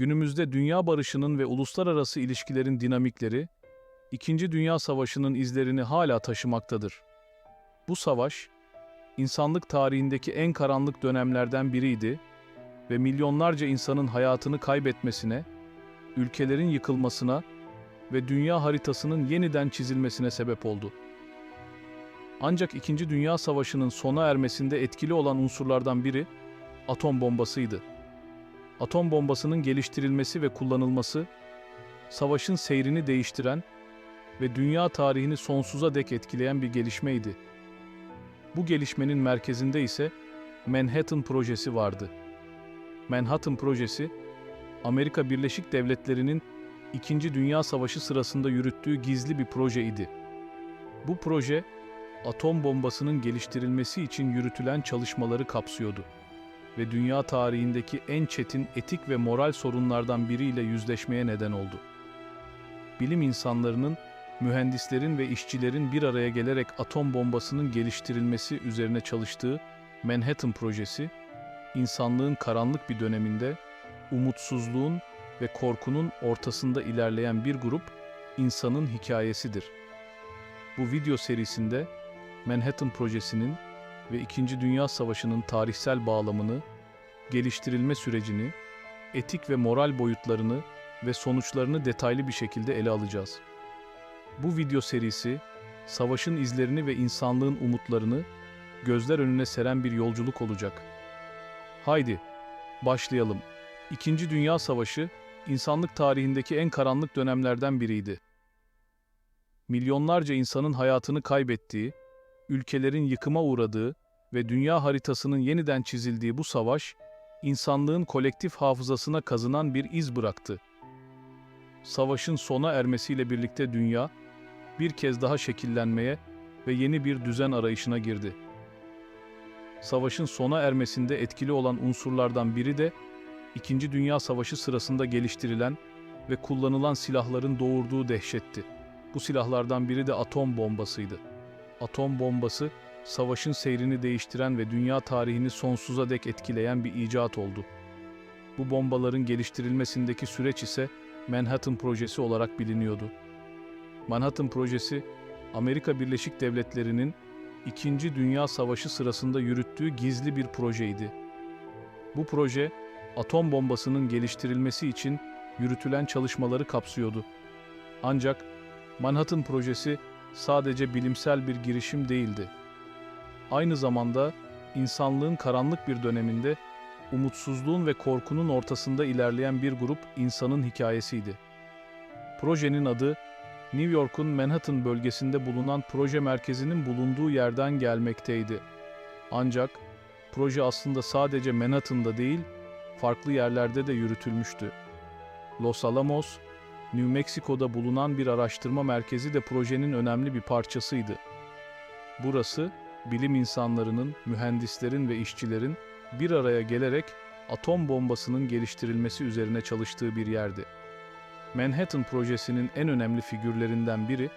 Günümüzde dünya barışının ve uluslararası ilişkilerin dinamikleri, İkinci Dünya Savaşı'nın izlerini hala taşımaktadır. Bu savaş, insanlık tarihindeki en karanlık dönemlerden biriydi ve milyonlarca insanın hayatını kaybetmesine, ülkelerin yıkılmasına ve dünya haritasının yeniden çizilmesine sebep oldu. Ancak İkinci Dünya Savaşı'nın sona ermesinde etkili olan unsurlardan biri atom bombasıydı. Atom bombasının geliştirilmesi ve kullanılması, savaşın seyrini değiştiren ve dünya tarihini sonsuza dek etkileyen bir gelişmeydi. Bu gelişmenin merkezinde ise Manhattan Projesi vardı. Manhattan Projesi, Amerika Birleşik Devletleri'nin İkinci Dünya Savaşı sırasında yürüttüğü gizli bir projeydi. Bu proje, atom bombasının geliştirilmesi için yürütülen çalışmaları kapsıyordu ve dünya tarihindeki en çetin etik ve moral sorunlardan biriyle yüzleşmeye neden oldu. Bilim insanlarının, mühendislerin ve işçilerin bir araya gelerek atom bombasının geliştirilmesi üzerine çalıştığı Manhattan Projesi, insanlığın karanlık bir döneminde umutsuzluğun ve korkunun ortasında ilerleyen bir grup insanın hikayesidir. Bu video serisinde Manhattan Projesi'nin ve İkinci Dünya Savaşı'nın tarihsel bağlamını, geliştirilme sürecini, etik ve moral boyutlarını ve sonuçlarını detaylı bir şekilde ele alacağız. Bu video serisi, savaşın izlerini ve insanlığın umutlarını gözler önüne seren bir yolculuk olacak. Haydi, başlayalım. İkinci Dünya Savaşı, insanlık tarihindeki en karanlık dönemlerden biriydi. Milyonlarca insanın hayatını kaybettiği, ülkelerin yıkıma uğradığı ve dünya haritasının yeniden çizildiği bu savaş, insanlığın kolektif hafızasına kazınan bir iz bıraktı. Savaşın sona ermesiyle birlikte dünya, bir kez daha şekillenmeye ve yeni bir düzen arayışına girdi. Savaşın sona ermesinde etkili olan unsurlardan biri de, İkinci Dünya Savaşı sırasında geliştirilen ve kullanılan silahların doğurduğu dehşetti. Bu silahlardan biri de atom bombasıydı. Atom bombası, savaşın seyrini değiştiren ve dünya tarihini sonsuza dek etkileyen bir icat oldu. Bu bombaların geliştirilmesindeki süreç ise Manhattan Projesi olarak biliniyordu. Manhattan Projesi, Amerika Birleşik Devletleri'nin İkinci Dünya Savaşı sırasında yürüttüğü gizli bir projeydi. Bu proje, atom bombasının geliştirilmesi için yürütülen çalışmaları kapsıyordu. Ancak Manhattan Projesi sadece bilimsel bir girişim değildi. Aynı zamanda insanlığın karanlık bir döneminde umutsuzluğun ve korkunun ortasında ilerleyen bir grup insanın hikayesiydi. Projenin adı New York'un Manhattan bölgesinde bulunan proje merkezinin bulunduğu yerden gelmekteydi. Ancak proje aslında sadece Manhattan'da değil, farklı yerlerde de yürütülmüştü. Los Alamos, New Mexico'da bulunan bir araştırma merkezi de projenin önemli bir parçasıydı. Burası, bilim insanlarının, mühendislerin ve işçilerin bir araya gelerek atom bombasının geliştirilmesi üzerine çalıştığı bir yerdi. Manhattan projesinin en önemli figürlerinden biri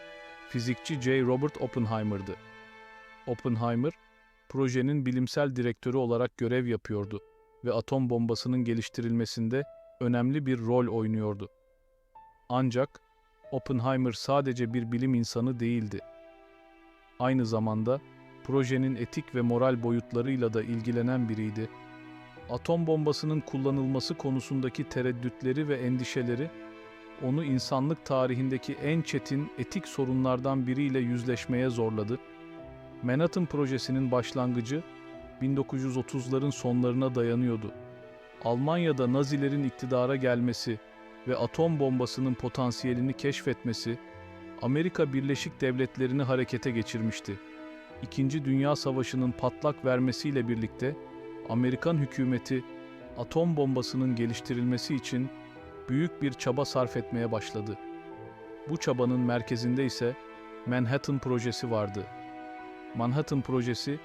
fizikçi J. Robert Oppenheimer'dı. Oppenheimer, projenin bilimsel direktörü olarak görev yapıyordu ve atom bombasının geliştirilmesinde önemli bir rol oynuyordu. Ancak Oppenheimer sadece bir bilim insanı değildi. Aynı zamanda projenin etik ve moral boyutlarıyla da ilgilenen biriydi. Atom bombasının kullanılması konusundaki tereddütleri ve endişeleri onu insanlık tarihindeki en çetin etik sorunlardan biriyle yüzleşmeye zorladı. Manhattan projesinin başlangıcı 1930'ların sonlarına dayanıyordu. Almanya'da Nazilerin iktidara gelmesi ve atom bombasının potansiyelini keşfetmesi Amerika Birleşik Devletleri'ni harekete geçirmişti. İkinci Dünya Savaşı'nın patlak vermesiyle birlikte Amerikan hükümeti atom bombasının geliştirilmesi için büyük bir çaba sarf etmeye başladı. Bu çabanın merkezinde ise Manhattan Projesi vardı. Manhattan Projesi,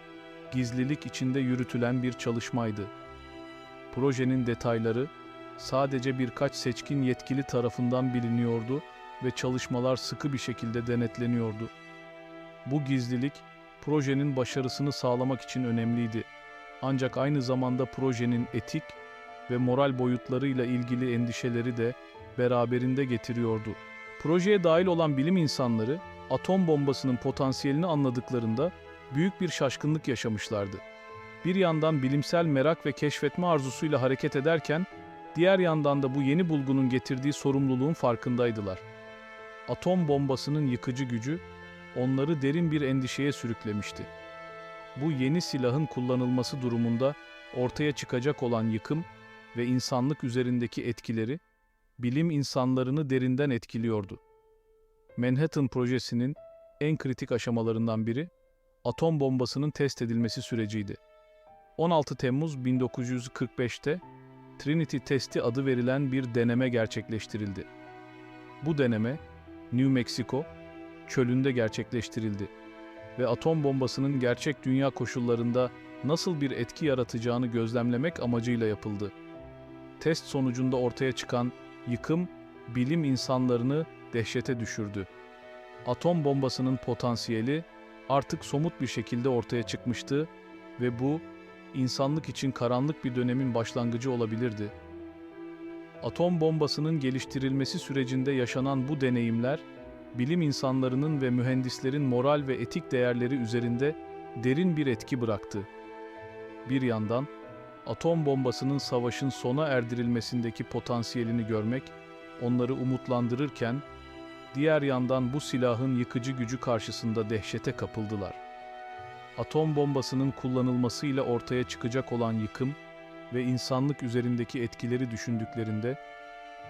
gizlilik içinde yürütülen bir çalışmaydı. Projenin detayları sadece birkaç seçkin yetkili tarafından biliniyordu ve çalışmalar sıkı bir şekilde denetleniyordu. Bu gizlilik, projenin başarısını sağlamak için önemliydi. Ancak aynı zamanda projenin etik ve moral boyutlarıyla ilgili endişeleri de beraberinde getiriyordu. Projeye dahil olan bilim insanları atom bombasının potansiyelini anladıklarında büyük bir şaşkınlık yaşamışlardı. Bir yandan bilimsel merak ve keşfetme arzusuyla hareket ederken, diğer yandan da bu yeni bulgunun getirdiği sorumluluğun farkındaydılar. Atom bombasının yıkıcı gücü onları derin bir endişeye sürüklemişti. Bu yeni silahın kullanılması durumunda ortaya çıkacak olan yıkım ve insanlık üzerindeki etkileri bilim insanlarını derinden etkiliyordu. Manhattan projesinin en kritik aşamalarından biri atom bombasının test edilmesi süreciydi. 16 Temmuz 1945'te Trinity testi adı verilen bir deneme gerçekleştirildi. Bu deneme New Mexico çölünde gerçekleştirildi ve atom bombasının gerçek dünya koşullarında nasıl bir etki yaratacağını gözlemlemek amacıyla yapıldı. Test sonucunda ortaya çıkan yıkım bilim insanlarını dehşete düşürdü. Atom bombasının potansiyeli artık somut bir şekilde ortaya çıkmıştı ve bu insanlık için karanlık bir dönemin başlangıcı olabilirdi. Atom bombasının geliştirilmesi sürecinde yaşanan bu deneyimler bilim insanlarının ve mühendislerin moral ve etik değerleri üzerinde derin bir etki bıraktı. Bir yandan atom bombasının savaşın sona erdirilmesindeki potansiyelini görmek onları umutlandırırken diğer yandan bu silahın yıkıcı gücü karşısında dehşete kapıldılar. Atom bombasının kullanılmasıyla ortaya çıkacak olan yıkım ve insanlık üzerindeki etkileri düşündüklerinde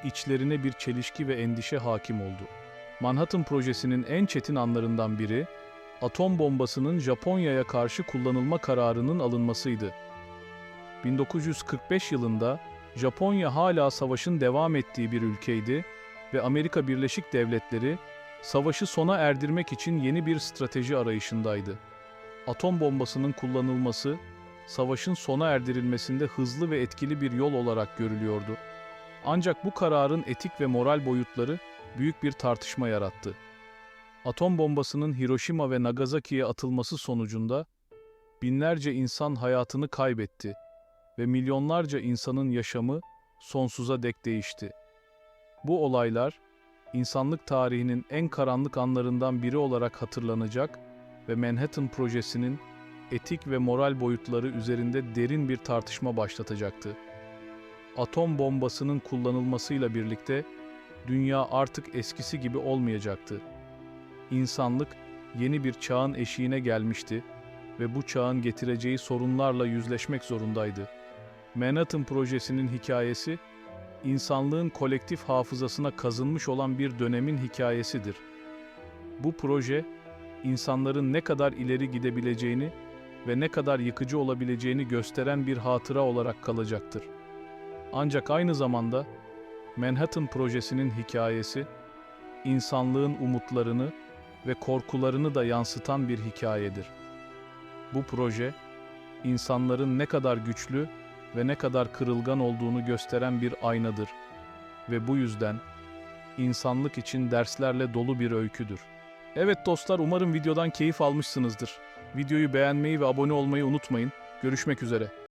içlerine bir çelişki ve endişe hakim oldu. Manhattan projesinin en çetin anlarından biri, atom bombasının Japonya'ya karşı kullanılma kararının alınmasıydı. 1945 yılında Japonya hala savaşın devam ettiği bir ülkeydi ve Amerika Birleşik Devletleri savaşı sona erdirmek için yeni bir strateji arayışındaydı. Atom bombasının kullanılması, savaşın sona erdirilmesinde hızlı ve etkili bir yol olarak görülüyordu. Ancak bu kararın etik ve moral boyutları büyük bir tartışma yarattı. Atom bombasının Hiroşima ve Nagasaki'ye atılması sonucunda binlerce insan hayatını kaybetti ve milyonlarca insanın yaşamı sonsuza dek değişti. Bu olaylar insanlık tarihinin en karanlık anlarından biri olarak hatırlanacak ve Manhattan projesinin etik ve moral boyutları üzerinde derin bir tartışma başlatacaktı. Atom bombasının kullanılmasıyla birlikte dünya artık eskisi gibi olmayacaktı. İnsanlık yeni bir çağın eşiğine gelmişti ve bu çağın getireceği sorunlarla yüzleşmek zorundaydı. Manhattan projesinin hikayesi, insanlığın kolektif hafızasına kazınmış olan bir dönemin hikayesidir. Bu proje, insanların ne kadar ileri gidebileceğini ve ne kadar yıkıcı olabileceğini gösteren bir hatıra olarak kalacaktır. Ancak aynı zamanda Manhattan projesinin hikayesi, insanlığın umutlarını ve korkularını da yansıtan bir hikayedir. Bu proje, insanların ne kadar güçlü ve ne kadar kırılgan olduğunu gösteren bir aynadır ve bu yüzden insanlık için derslerle dolu bir öyküdür. Evet dostlar umarım videodan keyif almışsınızdır. Videoyu beğenmeyi ve abone olmayı unutmayın. Görüşmek üzere.